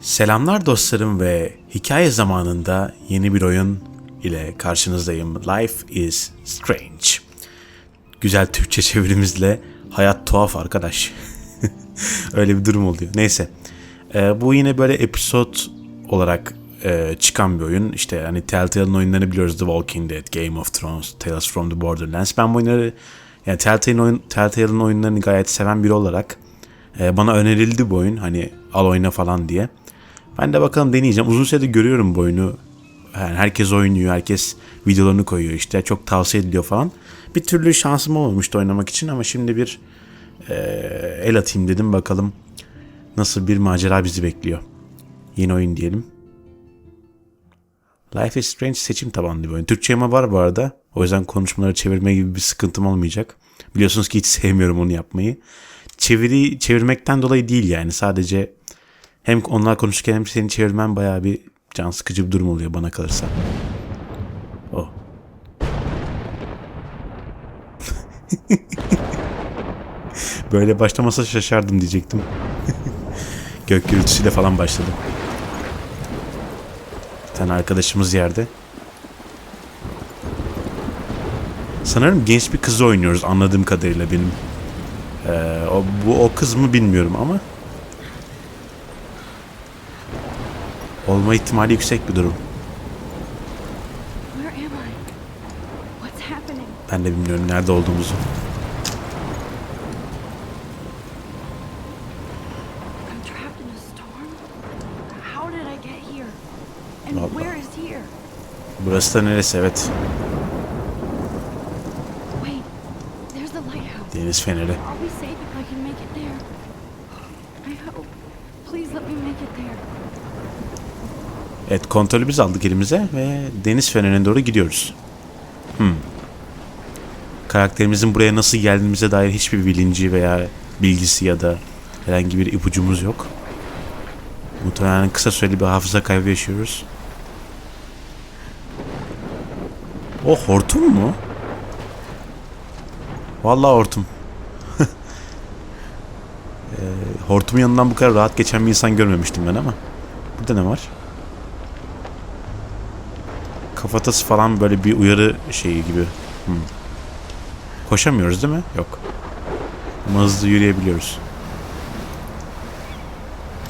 Selamlar dostlarım ve hikaye zamanında yeni bir oyun ile karşınızdayım. Life is Strange. Güzel Türkçe çevirimizle hayat tuhaf arkadaş. Öyle bir durum oluyor. Neyse. Ee, bu yine böyle episod olarak e, çıkan bir oyun. İşte hani Telltale'ın oyunlarını biliyoruz. The Walking Dead, Game of Thrones, Tales from the Borderlands. Ben bu oyunları yani Telltale'ın oyun, Telltale'ın oyunlarını gayet seven biri olarak e, bana önerildi bu oyun. Hani al oyna falan diye. Ben de bakalım deneyeceğim. Uzun süredir görüyorum bu oyunu. Yani herkes oynuyor, herkes videolarını koyuyor işte. Çok tavsiye ediliyor falan. Bir türlü şansım olmamıştı oynamak için ama şimdi bir e, el atayım dedim bakalım nasıl bir macera bizi bekliyor. Yeni oyun diyelim. Life is Strange seçim tabanlı bir oyun. Türkçe'me var bu arada. O yüzden konuşmaları çevirme gibi bir sıkıntım olmayacak. Biliyorsunuz ki hiç sevmiyorum onu yapmayı. Çeviri çevirmekten dolayı değil yani. Sadece hem onlar konuşurken hem seni çevirmen bayağı bir can sıkıcı bir durum oluyor bana kalırsa. O. Böyle başlamasa şaşardım diyecektim. Gök gürültüsüyle falan başladı. Bir tane arkadaşımız yerde. Sanırım genç bir kızı oynuyoruz anladığım kadarıyla benim. Ee, o, bu o kız mı bilmiyorum ama olma ihtimali yüksek bir durum. Ben de bilmiyorum nerede olduğumuzu. Vallahi. Burası da neresi evet. Deniz feneri. I'll be safe if I can make it there. I hope. Please let me make it there. Evet kontrolü biz aldık elimize ve deniz fenerine doğru gidiyoruz. Hmm. Karakterimizin buraya nasıl geldiğimize dair hiçbir bilinci veya bilgisi ya da herhangi bir ipucumuz yok. Muhtemelen kısa süreli bir hafıza kaybı yaşıyoruz. O hortum mu? Vallahi hortum. Ee, hortumun yanından bu kadar rahat geçen bir insan görmemiştim ben ama. Burada ne var? Kafatası falan böyle bir uyarı şeyi gibi. Hmm. Koşamıyoruz değil mi? Yok. Ama hızlı yürüyebiliyoruz.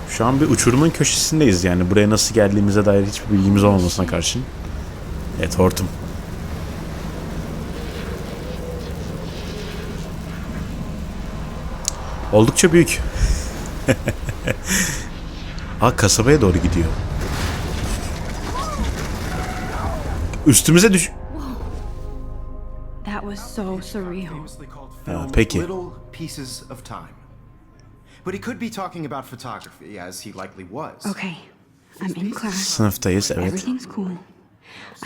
Şu an bir uçurumun köşesindeyiz yani. Buraya nasıl geldiğimize dair hiçbir bilgimiz olmamasına karşın. Evet hortum. Oldukça büyük. Aa kasabaya doğru gidiyor. Üstümüze düş... That was so surreal. famously called Ah, film peki. Little Pieces of Time. But he could be talking about photography, as he likely was. Okay, I'm in class. Sınıftayız evet. Everything's cool.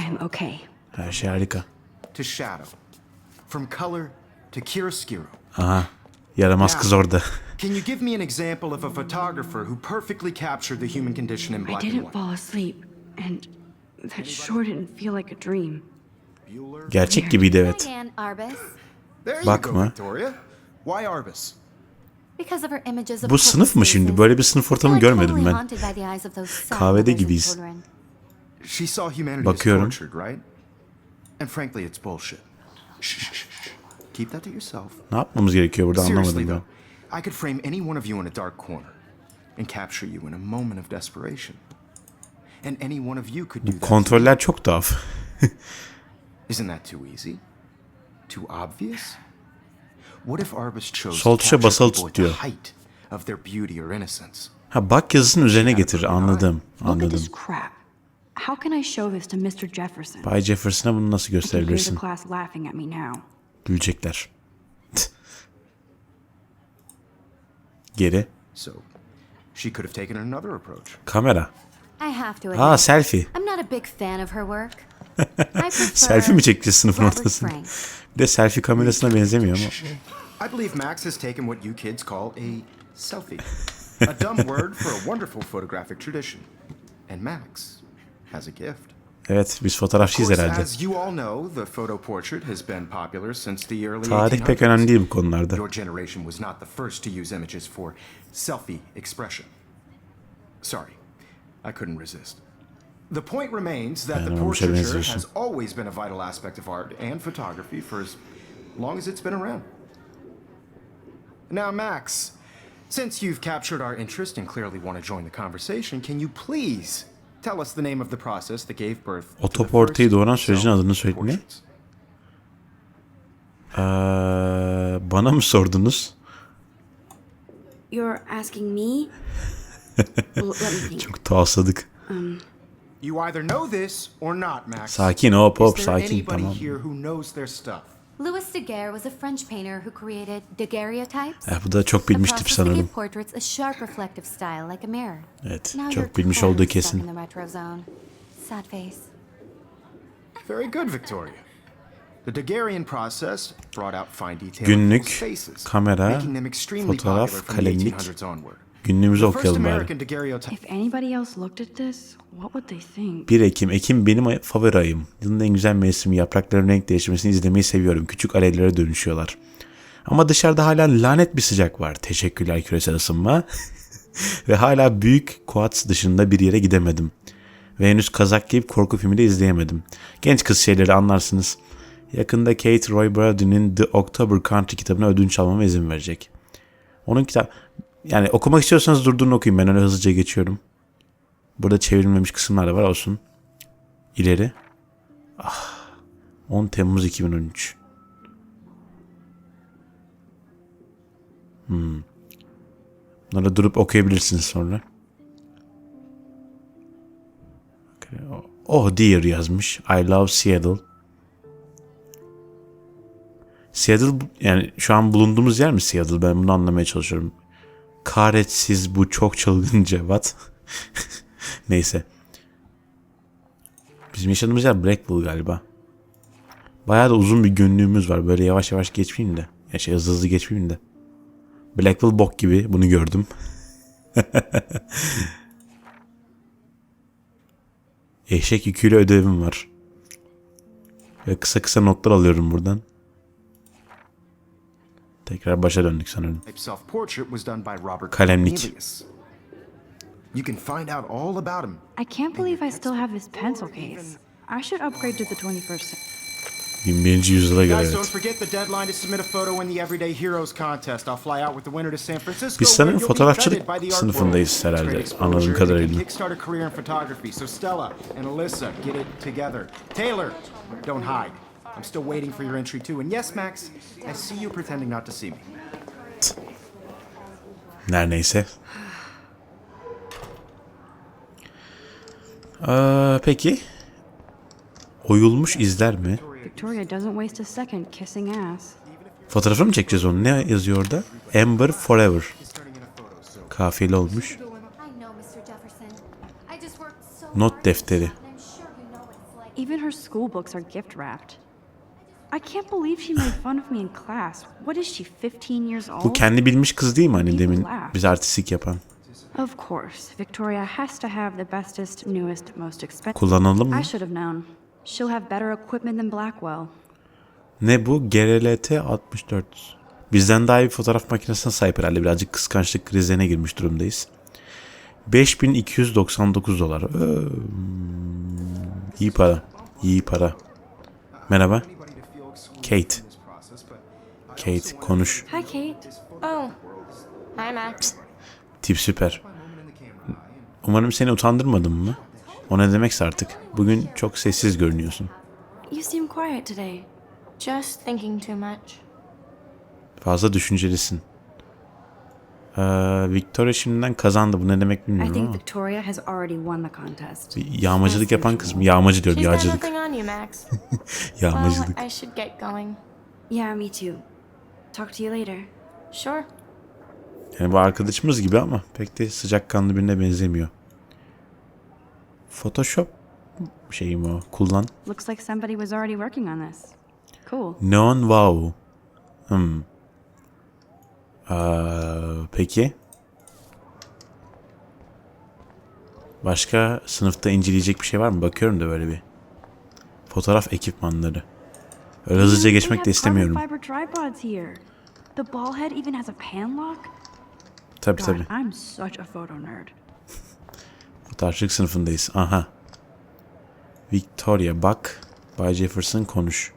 I am okay. Her şey harika. To shadow. From color to chiaroscuro. Aha. Yaramaz kız orada. Can you give me an example of a photographer who perfectly captured the human condition in black and white? I didn't fall asleep, and that sure didn't feel like a dream. Gerçek gibiydi evet. Bak mı? Victoria. Why Arbus? because of her images of Bu sınıf mı şimdi? Böyle bir sınıf ortamı görmedim ben. Kahvede gibiyiz. She saw humanity Bakıyorum. as tortured, right? And frankly, it's bullshit. Shh, shh, shh, shh. Keep that to yourself. Ne yapmamız gerekiyor burada anlamadım ben. I could frame any one of you in a dark corner and capture you in a moment of desperation. And any one of you could do that. Kontroller çok tuhaf. Isn't that too easy? Too obvious? What if Arbus chose Sol to tuşa capture basılı people at tutuyor. the height of their beauty or innocence? Ha bak yazısının üzerine getir anladım. Look at Anladım. this crap. How can I show this to Mr. Jefferson? Bay Jefferson'a bunu nasıl I can hear the gösterebilirsin? class laughing at me now. Gülecekler. Geri. So, she could have taken another approach. Kamera. I have to Aa selfie. I'm not a big fan of her work. Selfie mi çekeceğiz sınıfın ortasında? Bir de selfie kamerasına benzemiyor ama. I believe Max has taken what you kids call a selfie. a dumb word for a wonderful photographic tradition. And Max has a gift. Evet biz fotoğrafçıyız herhalde. as you all know, the photo portrait has been popular since the early Tarih 1800s. pek önemli değil bu konularda. Your generation was not the first to use images for selfie expression. Sorry, I couldn't resist. The point remains that the portraiture has always been a vital aspect of art and photography for as long as it's been around. Now, Max, since you've captured our interest and clearly want to join the conversation, can you please tell us the name of the process that gave birth to the Otoportayı first doğuran sürecin adını söyle. Ee, bana mı sordunuz? You're asking me? Çok tuhafladık. You either know this or not, Max. Sakin hop hop Is there sakin anybody tamam. here who knows their stuff? Louis Daguerre was a French painter who created daguerreotypes. Eh, bu da çok bilmiş tip sanırım. portraits a sharp reflective style like a mirror. Evet Now çok bilmiş olduğu kesin. in the retro zone. Sad face. Very good, Victoria. The Daguerrean process brought out fine detail Günlük, in people's faces, kamera, making them extremely fotoğraf, popular from the kalemlik. 1800s onward. Günlüğümüzü okuyalım bari. American daguerreotype If anybody else looked at this, what would they think? 1 Ekim. Ekim benim favori ayım. Yılın en güzel mevsimi. Yaprakların renk değişmesini izlemeyi seviyorum. Küçük alevlere dönüşüyorlar. Ama dışarıda hala lanet bir sıcak var. Teşekkürler küresel ısınma. Ve hala büyük Kuats dışında bir yere gidemedim. Ve henüz kazak giyip korku filmi de izleyemedim. Genç kız şeyleri anlarsınız. Yakında Kate Roy Brady'nin The October Country kitabına ödünç almama izin verecek. Onun kitap... Yani okumak istiyorsanız durdurun okuyun. Ben öyle hızlıca geçiyorum. Burada çevrilmemiş kısımlar da var olsun. İleri. Ah. 10 Temmuz 2013. Hmm. Bunları durup okuyabilirsiniz sonra. Oh dear yazmış. I love Seattle. Seattle yani şu an bulunduğumuz yer mi Seattle? Ben bunu anlamaya çalışıyorum. Kahretsiz bu çok çılgınca. What? Neyse. Bizim yaşadığımız yer Blackpool galiba. Bayağı da uzun bir günlüğümüz var. Böyle yavaş yavaş geçmeyeyim de. Ya şey hızlı hızlı geçmeyeyim de. Blackpool bok gibi. Bunu gördüm. Eşek yüküyle ödevim var. Ve kısa kısa notlar alıyorum buradan. Tekrar başa döndük sanırım. self-portrait was done by Robert Kalemlik. Cornelius. You can find out all about him. I can't believe I still have this pencil case. I should upgrade to the 21st century. 21. yüzyıla göre Guys, don't evet. forget the deadline to submit a photo in the Everyday Heroes contest. I'll fly out with the winner to San Francisco. Biz sanırım where you'll be fotoğrafçılık feted by the art sınıfındayız world. herhalde, It's great anladığım exposure. They kadarıyla. can Kickstart a career in photography. So Stella and Alyssa, get it together. Taylor, don't hide. I'm still waiting for your entry too. And yes, Max, I see you pretending not to see me. Her neyse. Ee, peki. Oyulmuş izler mi? Victoria doesn't waste a second kissing ass. Fotoğrafı mı çekeceğiz onu? Ne yazıyor orada? Amber Forever. Kafiyeli olmuş. Not defteri. Even her school books are gift wrapped. I can't believe she made fun of me in class. What is she, 15 years old? Bu kendi bilmiş kız değil mi hani demin bize artistik yapan? Of course, Victoria has to have the bestest, newest, most expensive. Kullanalım mı? I should have known. She'll have better equipment than Blackwell. Ne bu? GRLT 64. Bizden daha iyi bir fotoğraf makinesine sahip herhalde. Birazcık kıskançlık krizine girmiş durumdayız. 5299 dolar. Ee, iyi para. İyi para. Merhaba. Kate. Kate konuş. Hi, Kate. Oh. Hi, Max. Tip süper. Umarım seni utandırmadım mı? O ne demekse artık. Bugün çok sessiz görünüyorsun. You seem quiet today. Just thinking too much. Fazla düşüncelisin. Ee, Victoria şimdiden kazandı. Bu ne demek I bilmiyorum think ama. Victoria has already won the contest. Bir Yağmacılık yapan kız mı? Yağmacı diyor. Yağcılık. Yağmacılık. Well, I should get going. Yeah, me too. Talk to you later. Sure. Yani bu arkadaşımız gibi ama pek de sıcakkanlı birine benzemiyor. Photoshop şeyi mi o? Kullan. Looks like somebody was already working on this. Cool. Neon Wow. Hmm. Aa, peki. Başka sınıfta inceleyecek bir şey var mı? Bakıyorum da böyle bir. Fotoğraf ekipmanları. Öyle hızlıca geçmek de istemiyorum. carbon fiber tripods here. The ball head even has a pan lock. Tabii God, tabii. I'm such a photo nerd. Starship sınıfındayız. Aha. Victoria bak. Bay Jefferson konuş.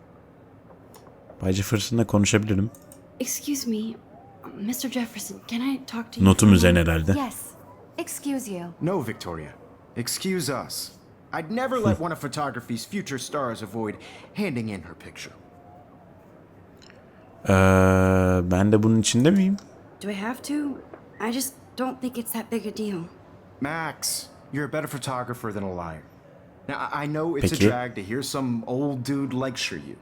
Bay Jefferson'la konuşabilirim. Excuse me, Mr. Jefferson, can I talk to you? Notum üzerine herhalde. Yes. Excuse you. No, Victoria. Excuse us. I'd never let one of photography's future stars avoid handing in her picture. Ee, ben de bunun içinde miyim? Do I have to? I just don't think it's that big a deal. Max, you're a better photographer than a liar. Now, I know it's Peki. a drag to hear some old dude lecture you,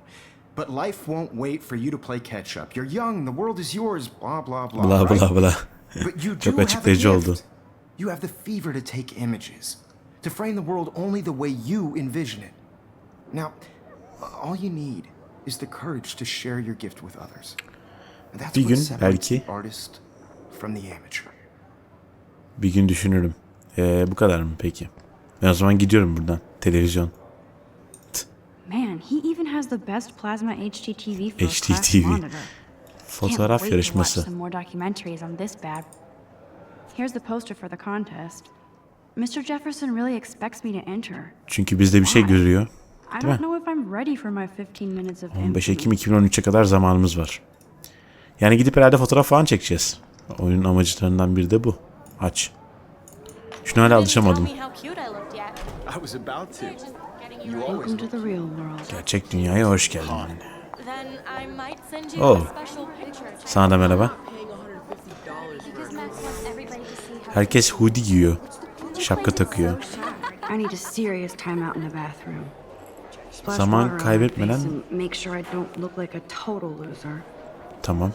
but life won't wait for you to play catch up. You're young, the world is yours, blah, blah, blah. Bla right? bla bla. But you do Çok have a oldu. You have the fever to take images, to frame the world only the way you envision it. Now, all you need is the courage to share your gift with others. And that's Bir what gün separates belki- the artist from the amateur. Bir gün düşünürüm. Ee, bu kadar mı peki? Ben o zaman gidiyorum buradan. Televizyon. Man, he even has the best plasma HDTV for HDTV. monitor. Fotoğraf wait to watch yarışması. some more documentaries on this bad. Here's the poster for the contest. Mr. Jefferson really expects me to enter. Çünkü bizde bir şey görüyor. I Değil mi? don't know if I'm ready for my 15 minutes of 15 infamy. Ekim 2013'e kadar zamanımız var. Yani gidip herhalde fotoğraf falan çekeceğiz. Oyunun amacılarından biri de bu. Aç. Şuna hala alışamadım. Welcome to the real world. Gerçek dünyaya hoş geldin. Oh. a special picture. Sana da merhaba. Herkes hoodie giyiyor. Şapka takıyor. Zaman kaybetmeden-. Tamam.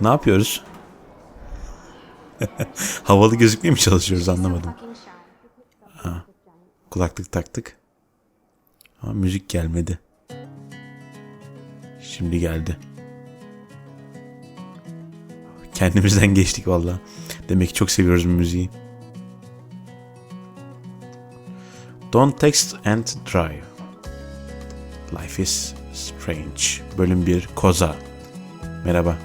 Ne yapıyoruz? Havalı gözükmeye mi çalışıyoruz anlamadım. Ha. Kulaklık taktık. Ama müzik gelmedi. Şimdi geldi. Kendimizden geçtik valla. Demek ki çok seviyoruz bu müziği. Don't text and drive. Life is strange. Bölüm 1 Koza. Merhaba.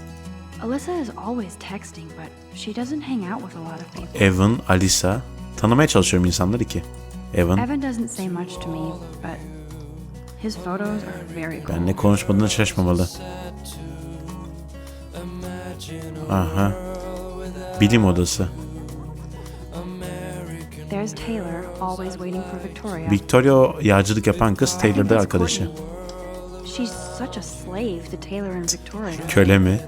Alyssa is always texting, but she doesn't hang out with a lot of people. Evan, Alisa. Tanımaya çalışıyorum insanları ki. Evan, Evan doesn't say much to me, but his photos are very cool. benle konuşmadığına şaşmamalı. Aha. Bilim odası. There's Taylor, always waiting for Victoria. Victoria yağcılık yapan kız Taylor'da arkadaşı. She's such a slave to Taylor and Victoria. Köle mi?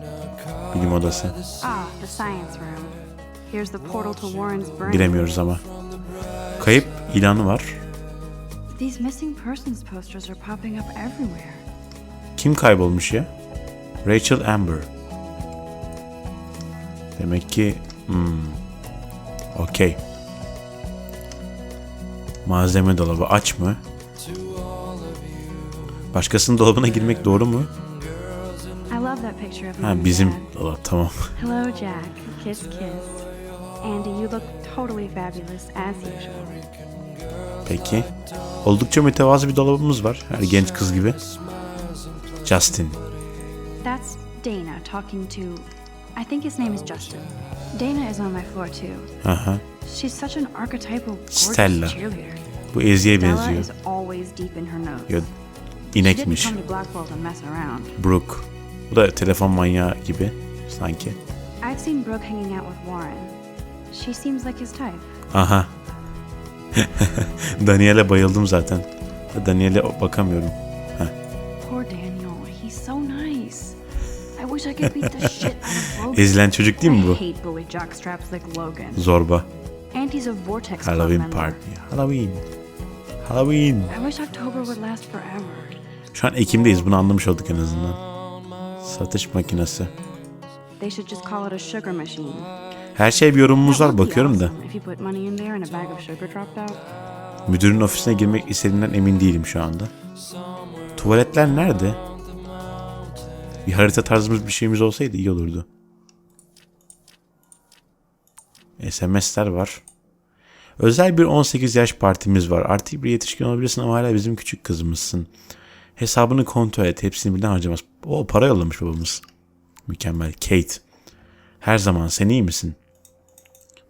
Bilim odası. Ah, the science room. Giremiyoruz ama. Kayıp ilanı var. These missing persons posters are popping up everywhere. Kim kaybolmuş ya? Rachel Amber. Demek ki... Hmm. Okey. Malzeme dolabı aç mı? Başkasının dolabına girmek doğru mu? Ha bizim dolap tamam. Hello, Jack. Kiss, kiss. Andy, you look totally fabulous as usual. Peki. Oldukça mütevazı bir dolabımız var. Her genç kız gibi. Justin. That's Dana talking to. I think his name is Justin. Dana is on my floor too. Aha. She's such an archetypal gorgeous Stella. cheerleader. Bu Ezgi'ye Stella benziyor. is always deep in her She didn't inekmiş. Brooke. Bu da telefon manyağı gibi sanki. I've seen Brooke hanging out with Warren. She seems like his type. Aha. Daniel'e bayıldım zaten. Daniel'e bakamıyorum. Poor Daniel. He's so nice. I wish I could beat the shit out of Logan. Ezilen çocuk değil mi I bu? hate bully jockstraps like Logan. Zorba. And he's a Vortex Halloween party. Halloween. Halloween. I wish October would last forever. Şu an Ekim'deyiz. Bunu anlamış olduk en azından. Satış makinesi. They should just call it a sugar machine. Her şey bir yorumumuz var bakıyorum da. Müdürün ofisine girmek istediğimden emin değilim şu anda. Tuvaletler nerede? Bir harita tarzımız bir şeyimiz olsaydı iyi olurdu. SMS'ler var. Özel bir 18 yaş partimiz var. Artık bir yetişkin olabilirsin ama hala bizim küçük kızımızsın. Hesabını kontrol et. Hepsini birden harcamaz. O para yollamış babamız. Mükemmel. Kate. Her zaman sen iyi misin?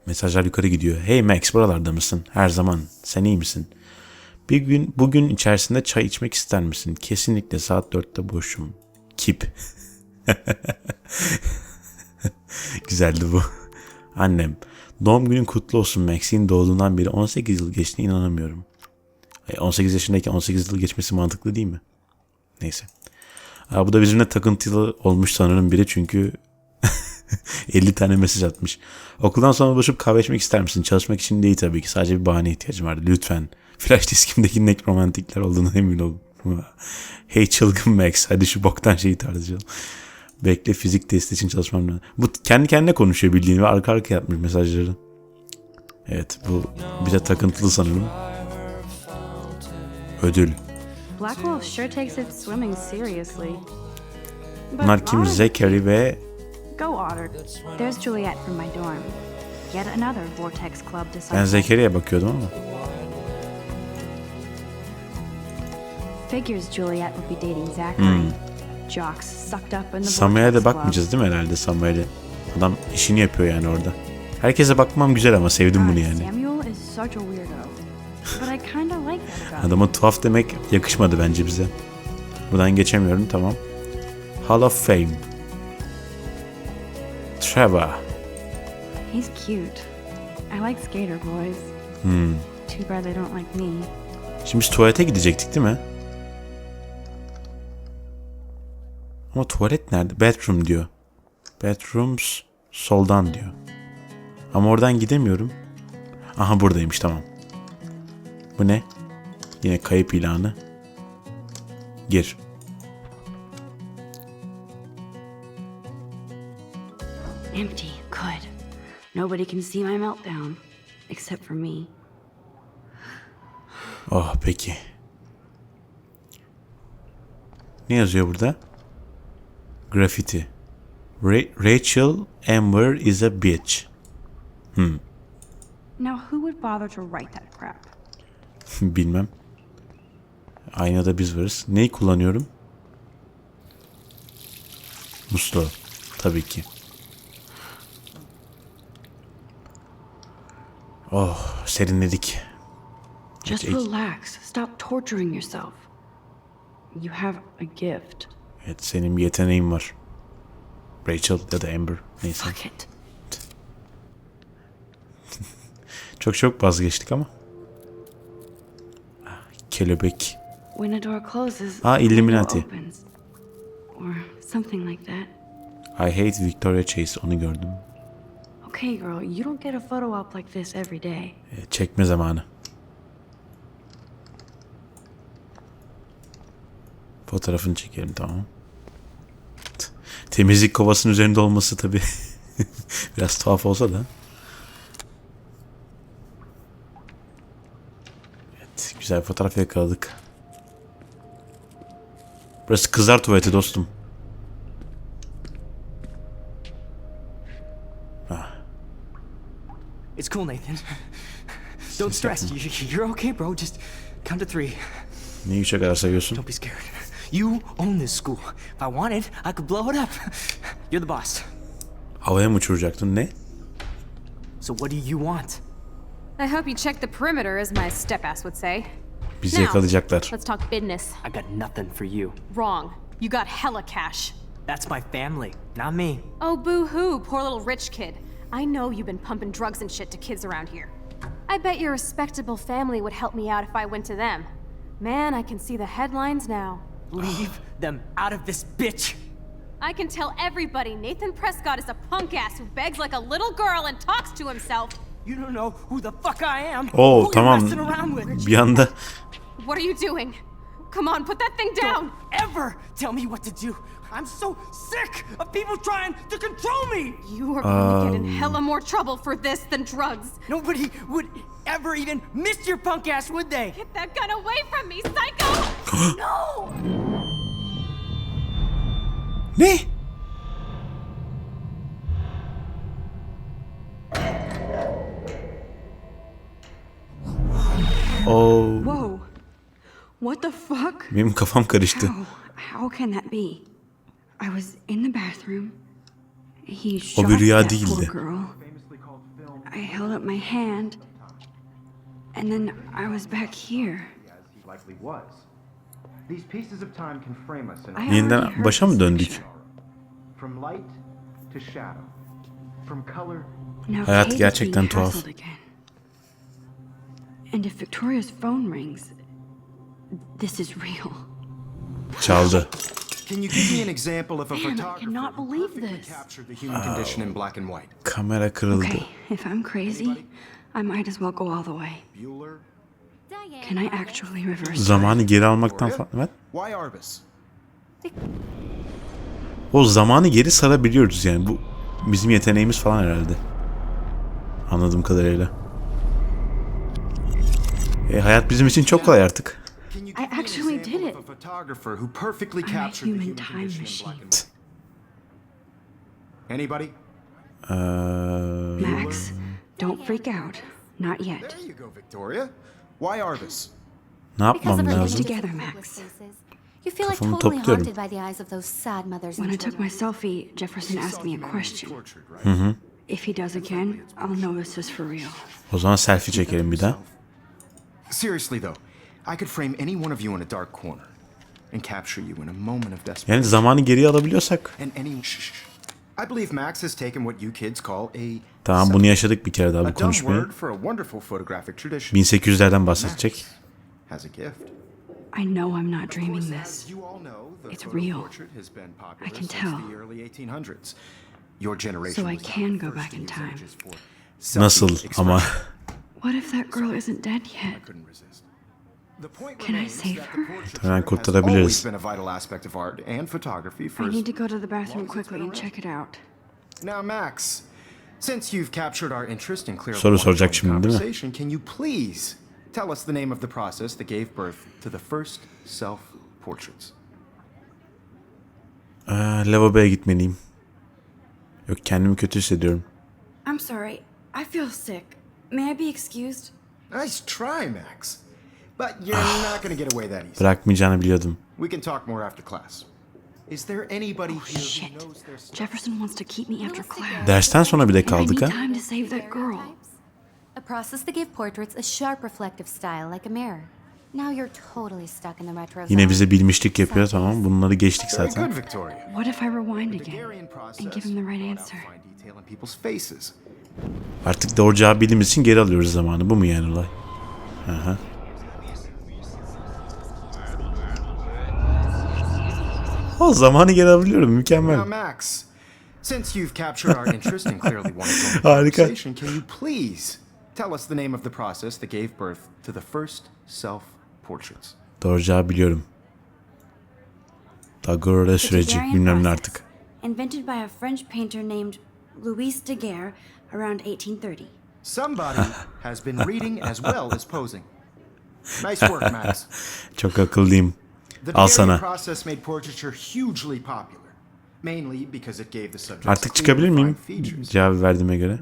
Mesajlar yukarı gidiyor. Hey Max buralarda mısın? Her zaman. Sen iyi misin? Bir gün bugün içerisinde çay içmek ister misin? Kesinlikle saat 4'te boşum. Kip. Güzeldi bu. Annem. Doğum günün kutlu olsun Max'in doğduğundan beri 18 yıl geçtiğine inanamıyorum. E, 18 yaşındayken 18 yıl geçmesi mantıklı değil mi? Neyse. Bu da bizimle takıntılı olmuş sanırım biri çünkü 50 tane mesaj atmış. Okuldan sonra buluşup kahve içmek ister misin? Çalışmak için değil tabii ki. Sadece bir bahane ihtiyacım vardı. Lütfen. Flash diskimdeki nekromantikler olduğunu emin ol. hey çılgın Max. Hadi şu boktan şeyi tartışalım. Bekle fizik testi için çalışmam lazım. Bu kendi kendine konuşuyor bildiğin ve arka arkaya yapmış mesajları. Evet bu bize takıntılı sanırım. Ödül. Black Wolf sure takes its swimming seriously. Bunlar kim? Zachary ve Go Otter. There's Juliet from my dorm. Yet another Vortex Club ben disciple. Zachary'e bakıyordum ama. Figures Juliet would be dating Zachary. Jocks sucked up in the Samuel'e de bakmayacağız değil mi herhalde Samuel'e? Adam işini yapıyor yani orada. Herkese bakmam güzel ama sevdim bunu yani. Adama tuhaf demek yakışmadı bence bize. Buradan geçemiyorum tamam. Hall of Fame. Trevor. He's cute. I like skater boys. Too bad they don't like me. Şimdi biz tuvalete gidecektik değil mi? Ama tuvalet nerede? Bedroom diyor. Bedrooms soldan diyor. Ama oradan gidemiyorum. Aha buradaymış tamam. Bu ne? Yine kayıp ilanı. Gir. Empty. Good. Nobody can see my meltdown. Except for me. Oh peki. Ne yazıyor burada? Graffiti. Ra- Rachel Amber is a bitch. Now, who would bother to write that crap? Bilmem. Aynada biz varız. Neyi kullanıyorum? Musluğu. Tabii ki. Oh, serinledik. Just relax. Stop torturing yourself. You have a gift. Evet, senin bir yeteneğin var. Rachel ya da Amber. Neyse. Fuck it. Çok çok vazgeçtik ama. Ah, Kelebek. When a door closes, a window Illuminati. Or something like that. I hate Victoria Chase. Onu gördüm. Okay, girl, you don't get a photo op like this every day. E, Çekme zamanı. Fotoğrafını çekelim tamam. Temizlik kovasının üzerinde olması tabi biraz tuhaf olsa da. Evet, güzel fotoğraf yakaladık. Burası kızlar tuvaleti dostum. It's cool, Nathan. Don't stress. You- You're okay, bro. Just count to three. Ne üçe kadar sayıyorsun? Don't be scared. You own this school. If I wanted, I could blow it up. You're the boss. Havaya mı uçuracaktın ne? So what do you want? I hope you check the perimeter, as my step ass would say. Bizi Now, yakalayacaklar. Let's talk business. I got nothing for you. Wrong. You got hella cash. That's my family, not me. Oh, boo hoo, poor little rich kid. I know you've been pumping drugs and shit to kids around here. I bet your respectable family would help me out if I went to them. Man, I can see the headlines now. Leave them out of this bitch. I can tell everybody Nathan Prescott is a punk ass who begs like a little girl and talks to himself. You don't know who the fuck I am. Oh, who tamam. You're messing around with. Bir anda What are you doing? Come on, put that thing down! Don't ever tell me what to do. I'm so sick of people trying to control me. You are going to get in um, hella more trouble for this than drugs. Nobody would ever even miss your punk ass, would they? Get that gun away from me, psycho! no! Ne? Oo, oh. Whoa. What the fuck? benim kafam karıştı. How? How can that be? I was in the bathroom. He shot bir rüya that poor değildi. I held up my hand, and then I was back here. Yeniden heard başa mı döndük? Hayat gerçekten tuhaf. hassled again. And if Victoria's phone rings, this is real. Çaldı. Can you give me an example of a Man, I photographer cannot who believe perfectly this. captured the human condition in black and white? Kamera kırıldı. Okay, if I'm crazy, I might as well go all the way. Bueller? Can I actually reverse time? Zamanı geri almaktan falan. Evet. Why Arbus? O zamanı geri sarabiliyoruz yani. Bu bizim yeteneğimiz falan herhalde. Anladığım kadarıyla. E, hayat bizim için çok kolay artık. Can you I give me an actually example did of it. a photographer who perfectly I'm a captured the human human time condition in machine. black and white? Anybody? Ee, Max, don't freak out. Not yet. There you go, Victoria. Why Arbus? ne Because yapmam of her lazım? images Together, of Max. hopeless faces. You feel like Kafamı totally topluyorum. haunted by the eyes of those sad mothers When and I took my children. selfie, Jefferson asked me a question. Tortured, right? Mm-hmm. If he does again, I'll know this is for real. O zaman selfie çekelim bir daha. Seriously though, I could frame any one of you in a dark corner and capture you in a moment of desperation. Yani zamanı geriye alabiliyorsak. And any. I believe Max has taken what you kids call a Tamam bunu yaşadık bir kere daha bu konuşmayı. word for a wonderful photographic tradition. 1800'lerden bahsedecek. Has a gift. I know I'm not dreaming this. It's real. portrait has been popular I can since tell. the early 1800s. Your generation So I can go back in time. Nasıl ama. What if that girl isn't dead yet? Can I save her? Hemen kurtarabiliriz. I need to go to the bathroom quickly and check it out. Now, Max, since you've captured our interest and clearly Soru soracak şimdi, değil mi? conversation, can you please tell us the name of the process that gave birth to the first self-portraits? Aa, lavaboya gitmeliyim. Yok kendimi kötü hissediyorum. I'm sorry. I feel sick. May I be excused? Nice try, Max. But you're not going to get away that easy. Bırakmayacağını biliyordum. We can talk more after class. Is there anybody here who Shit. knows their stuff? Jefferson wants to keep me after class. Dersten sonra bir de And I kaldık ha. time to save that girl. A process that gave portraits a sharp reflective style like a mirror. Now you're totally stuck in the retro Yine bize bilmişlik yapıyor tamam. Bunları geçtik zaten. What if I rewind again and give him the right answer? Artık doğru cevabı bildiğimiz için geri alıyoruz zamanı. Bu mu yani olay? Aha. O zamanı geri alabiliyorum. Mükemmel. Now, Max, since you've captured our interest and clearly want to Harika. conversation, can you please tell us the name of the process that gave birth to the first self-portraits? Doğru cevabı biliyorum. Daguerre süreci bilmem ne artık. Invented by a French painter named Louis Daguerre around 1830. Somebody has been reading as well as posing. Nice work, Max. Çok akıllıyım. Al sana. Artık çıkabilir miyim? Cevabı verdiğime göre.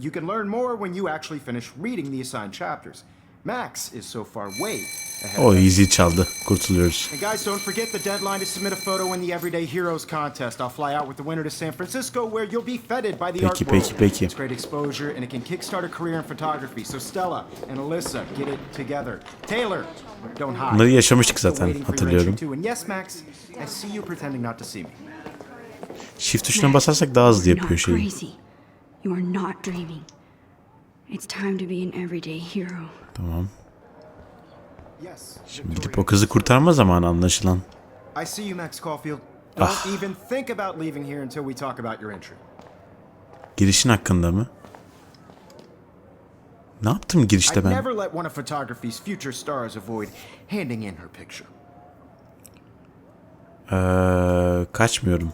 Max is so far way ahead. O us. easy çaldı. Kurtuluyoruz. And guys, don't forget the deadline to submit a photo in the Everyday Heroes contest. I'll fly out with the winner to San Francisco, where you'll be feted by the art Peki, world. peki, peki. It's great exposure, and it can kickstart a career in photography. So Stella and Alyssa, get it together. Taylor, don't hide. Bunları yaşamıştık zaten hatırlıyorum. And yes, Max, I see you pretending not to see me. Shift tuşuna basarsak daha hızlı yapıyor şeyi. crazy. You are not dreaming. It's time to be an everyday hero. Tamam. Şimdi gidip o kızı kurtarma zamanı anlaşılan. I see you, Max Caulfield. Ah. Don't even think about leaving here until we talk about your entry. Girişin hakkında mı? Ne yaptım girişte ben? never let one of photography's future stars avoid handing in her picture. Ee, kaçmıyorum.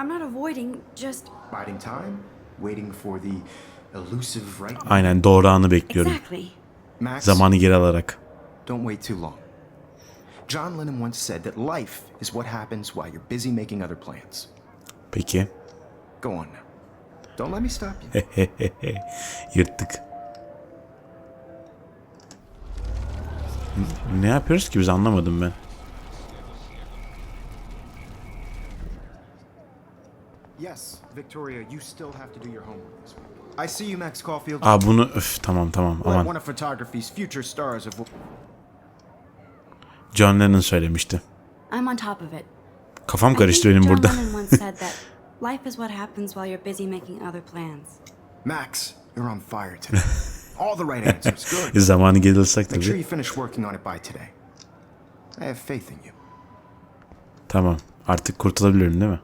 I'm not avoiding, just Biding time, waiting for the elusive right. Aynen doğru anı bekliyorum. exactly. Max, Zamanı geri alarak. don't wait too long. John Lennon once said that life is what happens while you're busy making other plans. Peki. Go on now. Don't let me stop you. Yırttık. Ne yapıyoruz ki biz anlamadım ben. Yes, Victoria, you still have to do your homework this week. I see you, Max Caulfield. Aa bunu öf tamam tamam aman. one of photography's future stars of John Lennon söylemişti. I'm on top of it. Kafam karıştı benim burada. Life is what happens while you're busy making other plans. Max, you're on fire today. All the right answers. Good. Zamanı gelirsak Make sure tabii. you finish working on it by today. I have faith in you. Tamam. Artık kurtulabilirim değil mi?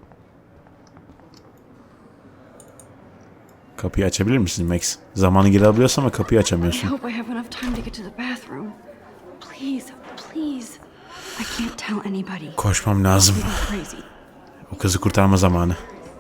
Kapıyı açabilir misin Max? Zamanı geri alabiliyorsun ama kapıyı açamıyorsun. Koşmam lazım. O kızı kurtarma zamanı.